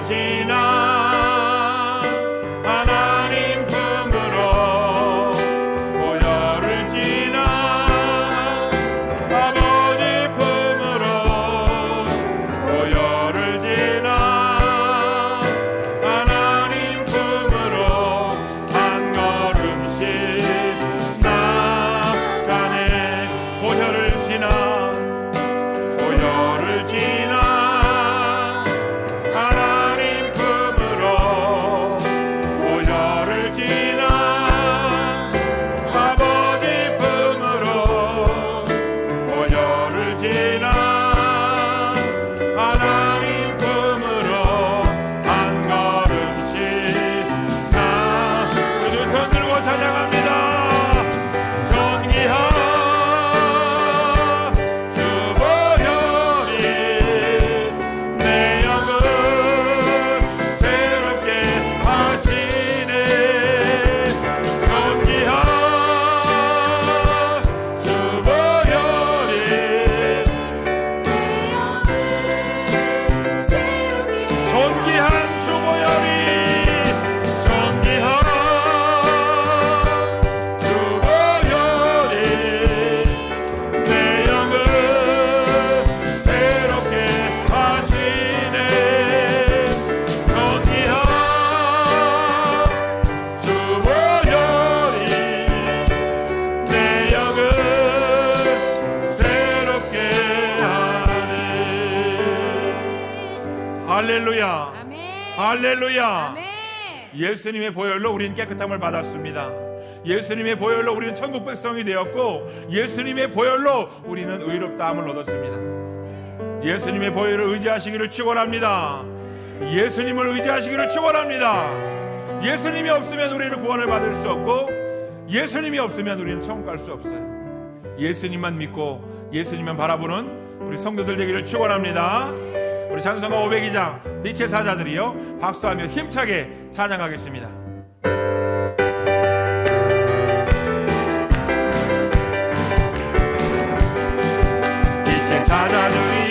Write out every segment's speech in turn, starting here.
보 할렐루야 아멘. 할렐루야 아멘. 예수님의 보혈로 우리는 깨끗함을 받았습니다. 예수님의 보혈로 우리는 천국 백성이 되었고 예수님의 보혈로 우리는 의롭다함을 얻었습니다. 예수님의 보혈을 의지하시기를 축원합니다. 예수님을 의지하시기를 축원합니다. 예수님이 없으면 우리는 구원을 받을 수 없고 예수님이 없으면 우리는 천국 갈 수 없어요. 예수님만 믿고 예수님만 바라보는 우리 성도들 되기를 축원합니다. 우리 찬송가 502장 빛의 사자들이요 박수하며 힘차게 찬양하겠습니다. 사자들이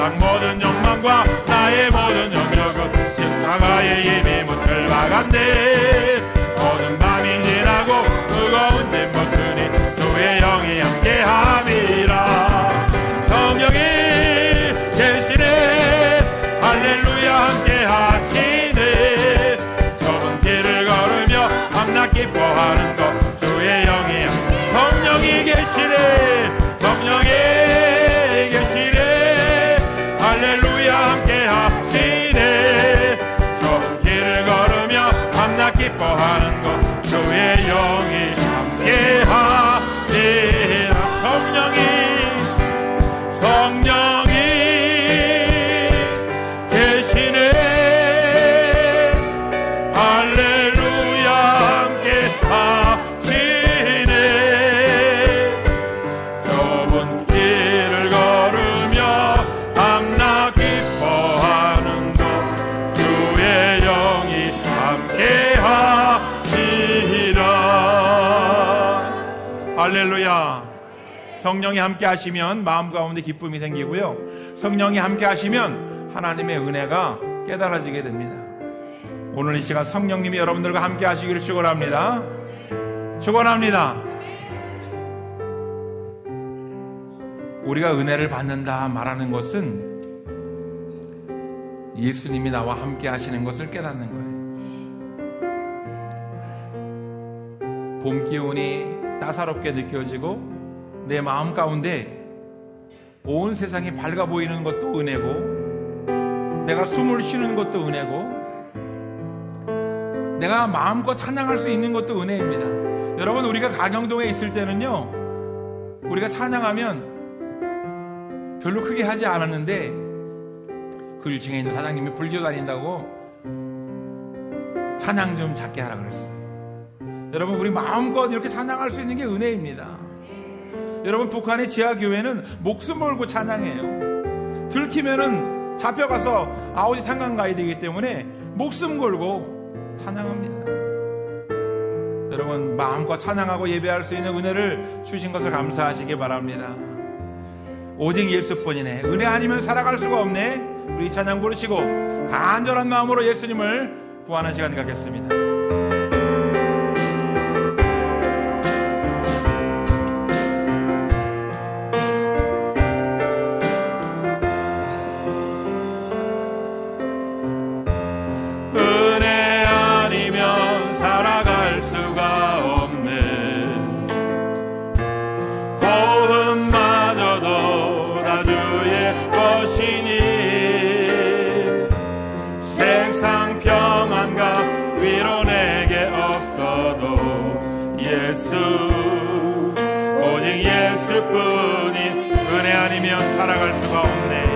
세상 모든 욕망과 나의 모든 영역은 십자가에 이미 묻힐 바간데 모든 밤이 지나고 뜨거운 내 모습이 주의 영이 함께함이라 성령이 함께 하시면 마음 가운데 기쁨이 생기고요. 성령이 함께 하시면 하나님의 은혜가 깨달아지게 됩니다. 오늘 이 시간 성령님이 여러분들과 함께 하시기를 축원합니다. 축원합니다. 우리가 은혜를 받는다 말하는 것은 예수님이 나와 함께 하시는 것을 깨닫는 거예요. 봄 기운이 따사롭게 느껴지고 내 마음 가운데 온 세상이 밝아 보이는 것도 은혜고 내가 숨을 쉬는 것도 은혜고 내가 마음껏 찬양할 수 있는 것도 은혜입니다. 여러분 우리가 가정동에 있을 때는요 우리가 찬양하면 별로 크게 하지 않았는데 그 1층에 있는 사장님이 불교 다닌다고 찬양 좀 작게 하라 그랬어요. 여러분 우리 마음껏 이렇게 찬양할 수 있는 게 은혜입니다. 여러분 북한의 지하교회는 목숨 걸고 찬양해요. 들키면은 잡혀가서 아오지 상강 가야 되기 때문에 목숨 걸고 찬양합니다. 여러분 마음껏 찬양하고 예배할 수 있는 은혜를 주신 것을 감사하시기 바랍니다. 오직 예수뿐이네. 은혜 아니면 살아갈 수가 없네. 우리 찬양 부르시고 간절한 마음으로 예수님을 구하는 시간 갖겠습니다. 없어도 예수 오직 예수뿐인 은혜 아니면 살아갈 수가 없네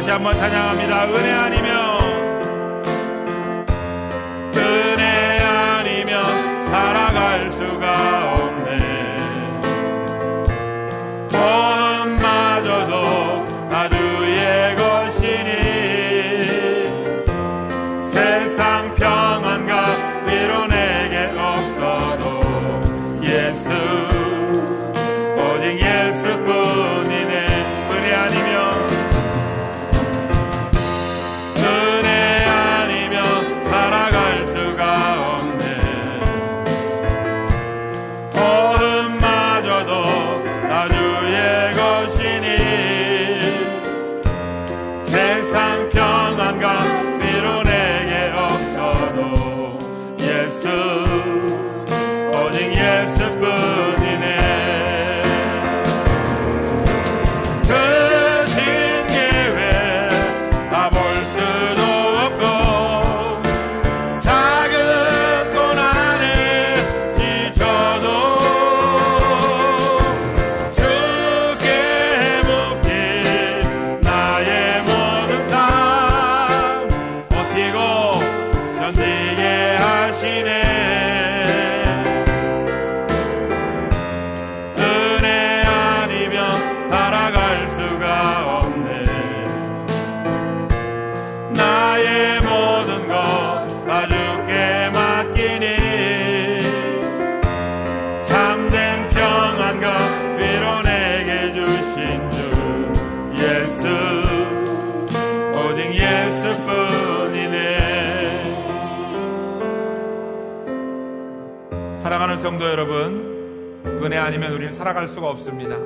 다시 한번 찬양합니다. 은혜 아니면 bless a birth. 사랑하는 성도 여러분, 은혜 아니면 우리는 살아갈 수가 없습니다.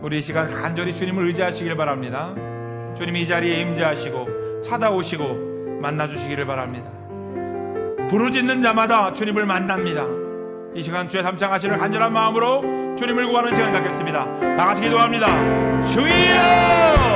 우리 이 시간 간절히 주님을 의지하시길 바랍니다. 주님이 이 자리에 임재하시고 찾아오시고 만나주시기를 바랍니다. 부르짖는 자마다 주님을 만납니다. 이 시간 주의 삼창하시는 간절한 마음으로 주님을 구하는 시간 갖겠습니다. 다 같이 기도합니다. 주여!